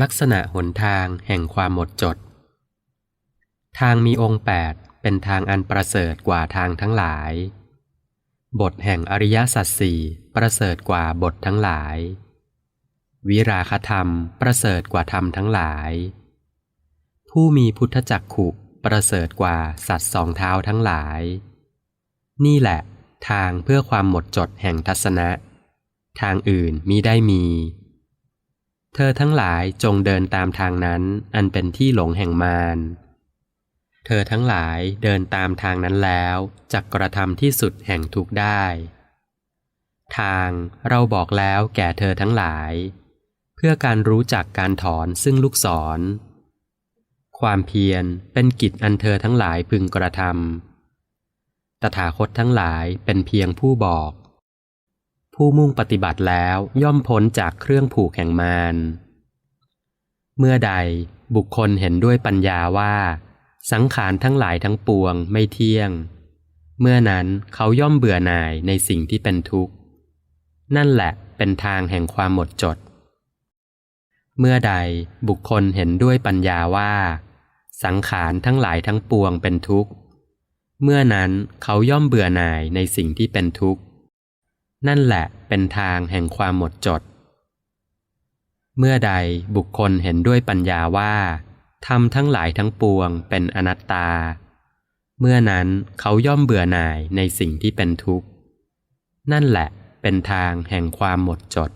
ลักษณะหนทางแห่งความหมดจด ทางมีองค์แปดเป็นทางอันประเสริฐกว่าทางทั้งหลาย บทแห่งอริยสัจสี่ประเสริฐกว่าบททั้งหลาย วิราคธรรมประเสริฐกว่าธรรมทั้งหลาย ผู้มีพุทธจักขุประเสริฐกว่าสัตว์สองเท้าทั้งหลาย นี่แหละ ทางเพื่อความหมดจดแห่งทัศนะ ทางอื่นมิได้มี เธอทั้งหลายจงเดินตามทางนั้น อันเป็นที่หลงแห่งมารเธอทั้งหลายเดินตามทางนั้นแล้วจักกระทำที่สุดแห่งทุกได้ ทางเราบอกแล้วแก่เธอทั้งหลาย เพื่อการรู้จักการถอนซึ่งลูกศร ความเพียรเป็นกิจอันเธอทั้งหลายพึงกระทำตถาคตทั้งหลายเป็นเพียงผู้บอก ผู้มุ่งปฏิบัติแล้วย่อมพ้นจากเครื่องผูกแห่งมาร เมื่อใดบุคคลเห็นด้วยปัญญาว่า สังขารทั้งหลายทั้งปวงไม่เที่ยง เมื่อนั้นเขาย่อมเบื่อหน่ายในสิ่งที่เป็นทุกข์ นั่นแหละเป็นทางแห่งความหมดจด เมื่อใดบุคคลเห็นด้วยปัญญาว่า สังขารทั้งหลายทั้งปวงเป็นทุกข์ เมื่อนั้นเขาย่อมเบื่อหน่ายในสิ่งที่เป็นทุกข์ นั่นแหละเป็นทางแห่งความหมดจด เมื่อใดบุคคลเห็นด้วยปัญญาว่าทำทั้งหลายทั้งปวงเป็นอนัตตา เมื่อนั้นเขาย่อมเบื่อหน่ายในสิ่งที่เป็นทุกข์ นั่นแหละเป็นทางแห่งความหมดจด